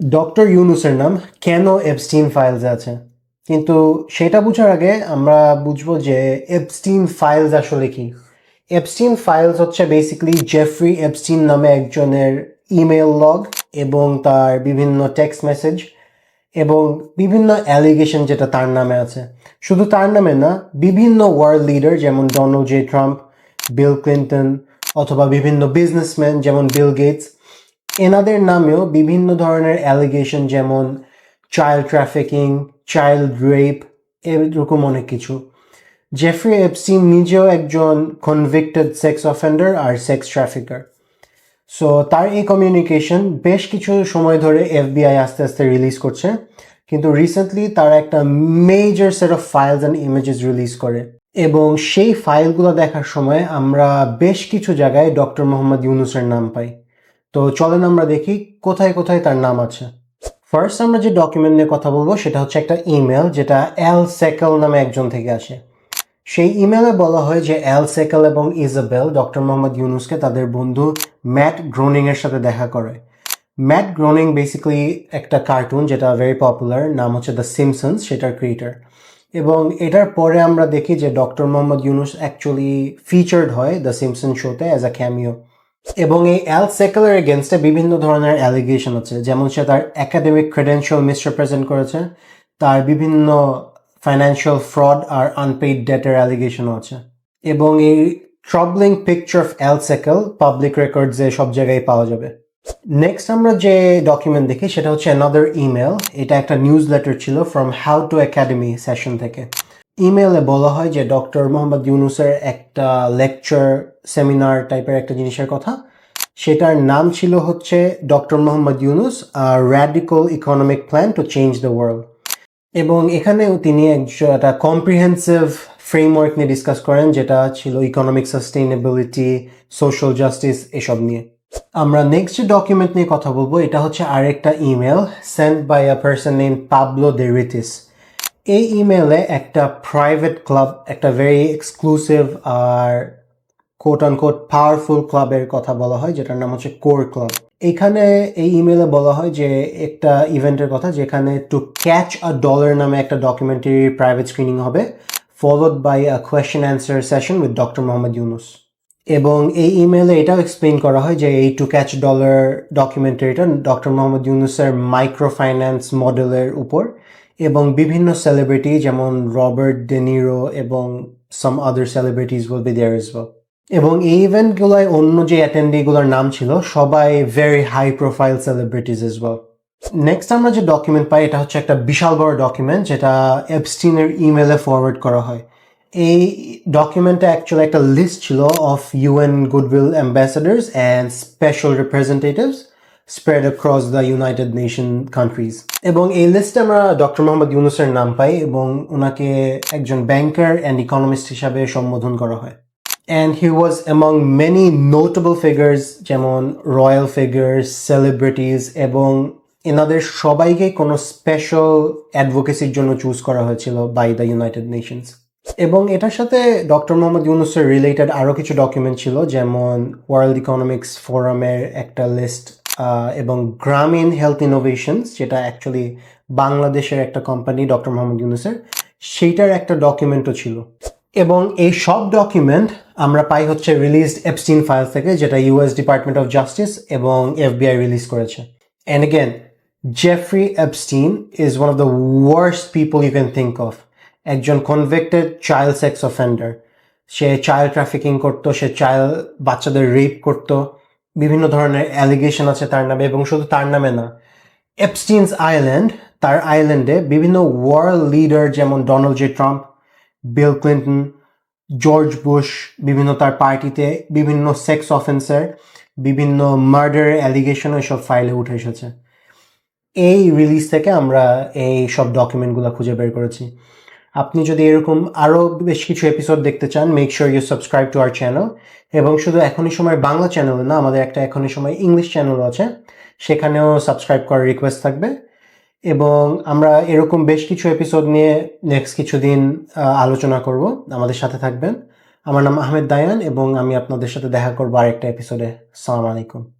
Doctor ইউনুসের নাম কেন এপস্টিন ফাইলস আছে? কিন্তু সেটা বোঝার আগে আমরা বুঝব যে এপস্টিন ফাইলস আসলে কি? এপস্টিন ফাইলস হচ্ছে বেসিক্যালি জেফ্রি এপস্টিন নামে একজনের ইমেল লগ এবং তার বিভিন্ন টেক্সট মেসেজ এবং বিভিন্ন অ্যালিগেশন যেটা তার নামে আছে। শুধু তার নামে না, বিভিন্ন ওয়ার্ল্ড লিডার যেমন Donald J Trump Bill Clinton অথবা বিভিন্ন বিজনেসম্যান যেমন বিল গেটস এনাদের নামেও বিভিন্ন ধরনের অ্যালিগেশন যেমন চাইল্ড ট্রাফিকিং চাইল্ড রেপ এরকম অনেক কিছু। জেফ্রি এপসিন নিজেও একজন কনভিক্টেড সেক্স অফেন্ডার আর সেক্স ট্রাফিকার সো তার এই কমিউনিকেশন বেশ কিছু সময় ধরে এফবিআই আস্তে আস্তে রিলিজ করছে। কিন্তু রিসেন্টলি তারা একটা major set of files and images release করে। এবং সেই ফাইলগুলো দেখার সময় আমরা বেশ কিছু জায়গায় ডক্টর মোহাম্মদ ইউনুসের নাম পাই। তো চলেন আমরা দেখি কোথায় কোথায় তার নাম আছে। ফার্স্ট আমরা যে ডকুমেন্ট নিয়ে কথা বলব, সেটা হচ্ছে একটা ইমেল যেটা এল সেকেল নামে একজন থেকে আসে। সেই ইমেলে বলা হয় যে এল সেকেল এবং ইজাবেল ডক্টর মোহাম্মদ ইউনুসকে তাদের বন্ধু ম্যাট গ্রোনিং এর সাথে দেখা করে। ম্যাট গ্রোনিং বেসিক্যালি একটা কার্টুন যেটা ভেরি পপুলার নাম হচ্ছে দ্য সিমসন্স সেটার ক্রিয়েটার এবং এটার পরে আমরা দেখি যে doctor Mohammad Yunus actually featured হয় দ্য সিমসন শোতে অ্যাজ আ ক্যামিও এবং এই অ্যাল সেকেলের এগেনস্টে বিভিন্ন ধরনের অ্যালিগেশন আছে। যেমন সে তার একাডেমিক ক্রেডেন্সিয়াল মিসরিপ্রেজেন্ট করেছে, তার বিভিন্ন ফাইন্যান্সিয়াল ফ্রড আর আনপেইড ডেটের অ্যালিগেশনও আছে। এবং এই ট্রাবলিং পিকচার অফ অ্যাল সেকেল পাবলিক রেকর্ডসে সব জায়গায় পাওয়া যাবে। নেক্সট আমরা যে ডকুমেন্ট দেখি, সেটা হচ্ছে অ্যানাদার ইমেল এটা একটা নিউজ লেটার ছিল from How To Academy session থেকে। ইমেলে বলা হয় যে ডক্টর মোহাম্মদ ইউনুসের একটা লেকচার, সেমিনার টাইপের একটা জিনিসের কথা। সেটার নাম ছিল হচ্ছে doctor Muhammad Yunus radical economic plan to change the world এবং এখানেও তিনি একজন একটা কম্প্রিহেন্সিভ ফ্রেমওয়ার্ক নিয়ে ডিসকাস করেন, যেটা ছিল ইকোনমিক সাস্টেইনেবিলিটি সোশ্যাল জাস্টিস এসব নিয়ে। আমরা নেক্সট যে ডকুমেন্ট নিয়ে কথা বলব, এটা হচ্ছে আরেকটা email send by a person name Pablo Deritis এই ইমেলে একটা প্রাইভেট ক্লাব একটা ভেরি এক্সক্লুসিভ আর কোট কোট পাওয়ারফুল ক্লাবের কথা বলা হয়, যেটার নাম হচ্ছে কোর ক্লাব এখানে এই ইমেলে বলা হয় যে একটা ইভেন্টের কথা, যেখানে টু ক্যাচ আ ডলার নামে একটা ডকুমেন্টারি প্রাইভেট স্ক্রিনিং হবে followed by a question answer session with doctor Muhammad Yunus এবং এই ইমেলে এটাও এক্সপ্লেন করা হয় যে এই টু ক্যাচ ডলার ডকুমেন্টারিটা ডক্টর মোহাম্মদ ইউনুসের মাইক্রো ফাইন্যান্স মডেলের উপর এবং বিভিন্ন সেলিব্রিটি যেমন রবার্ট ডেনিরো এবং some other celebrities will be there as well এবং এই ইভেন্টগুলোয় অন্য যে অ্যাটেন্ডিগুলোর নাম ছিল, সবাই very high profile celebrities as well next আমরা যে ডকুমেন্ট পাই, এটা হচ্ছে একটা বিশাল বড় ডকুমেন্ট যেটা এপস্টিনের ইমেলে ফরওয়ার্ড করা হয়। এই ডকুমেন্টে অ্যাকচুয়ালি একটা লিস্ট ছিল of UN goodwill ambassadors and special representatives spread across the United Nation countries এবং এই লিস্টে আমরা ডক্টর মোহাম্মদ ইউনুসের নাম পাই এবং ওনাকে একজন ব্যাংকার অ্যান্ড ইকোনমিস্ট হিসাবে সম্বোধন করা হয়। And he was among many notable figures যেমন রয়্যাল ফিগার্স সেলিব্রিটিজ এবং এনাদের সবাইকে কোনো স্পেশাল অ্যাডভোকেসির জন্য চুজ করা হয়েছিল বাই দ্য ইউনাইটেড নেশনস এবং এটার সাথে ডক্টর মোহাম্মদ ইউনুসের রিলেটেড আরও কিছু ডকুমেন্ট ছিল, যেমন ওয়ার্ল্ড ইকোনমিক্স ফোরামের একটা লিস্ট এবং গ্রামীণ হেলথ ইনোভেশনস যেটা অ্যাকচুয়ালি বাংলাদেশের একটা কোম্পানি ডক্টর মোহাম্মদ ইউনুসের সেইটার একটা ডকুমেন্টও ছিল। এবং এই সব ডকুমেন্ট আমরা পাই হচ্ছে রিলিজড এপস্টিন ফাইল থেকে, যেটা ইউএস ডিপার্টমেন্ট অফ জাস্টিস এবং এফবিআই রিলিজ করেছে। And again Jeffrey Epstein is one of the worst people you can think of একজন কনভিক্টেড চাইল্ড সেক্স অফেন্ডার সে চাইল্ড ট্রাফিকিং করতো, সে চাইল্ড বাচ্চাদের রেপ করতো। বিভিন্ন ধরনের অ্যালিগেশন আছে তার নামে এবং শুধু তার নামে না। এপস্টিনস আইল্যান্ড তার আইল্যান্ডে বিভিন্ন ওয়ার্ল্ড লিডার যেমন Donald J Trump Bill Clinton George Bush বিভিন্ন তার পার্টিতে বিভিন্ন সেক্স অফেন্সার বিভিন্ন মার্ডারের অ্যালিগেশন সব ফাইলে উঠে এসেছে। এই রিলিজ থেকে আমরা এই সব ডকুমেন্টগুলো খুঁজে বের করেছি। আপনি যদি এরকম আরও বেশ কিছু এপিসোড দেখতে চান make sure you subscribe to our channel এবং শুধু এখনই সময় বাংলা চ্যানেল না, আমাদের একটা এখনই সময় ইংলিশ চ্যানেল আছে, সেখানেও সাবস্ক্রাইব করার রিকোয়েস্ট থাকবে। এবং আমরা এরকম বেশ কিছু এপিসোড নিয়ে নেক্সট কিছুদিন আলোচনা করব। আমাদের সাথে থাকবেন। আমার নাম আহমেদ দায়ান এবং আমি আপনাদের সাথে দেখা করব আরেকটা এপিসোডে সালাম আলাইকুম।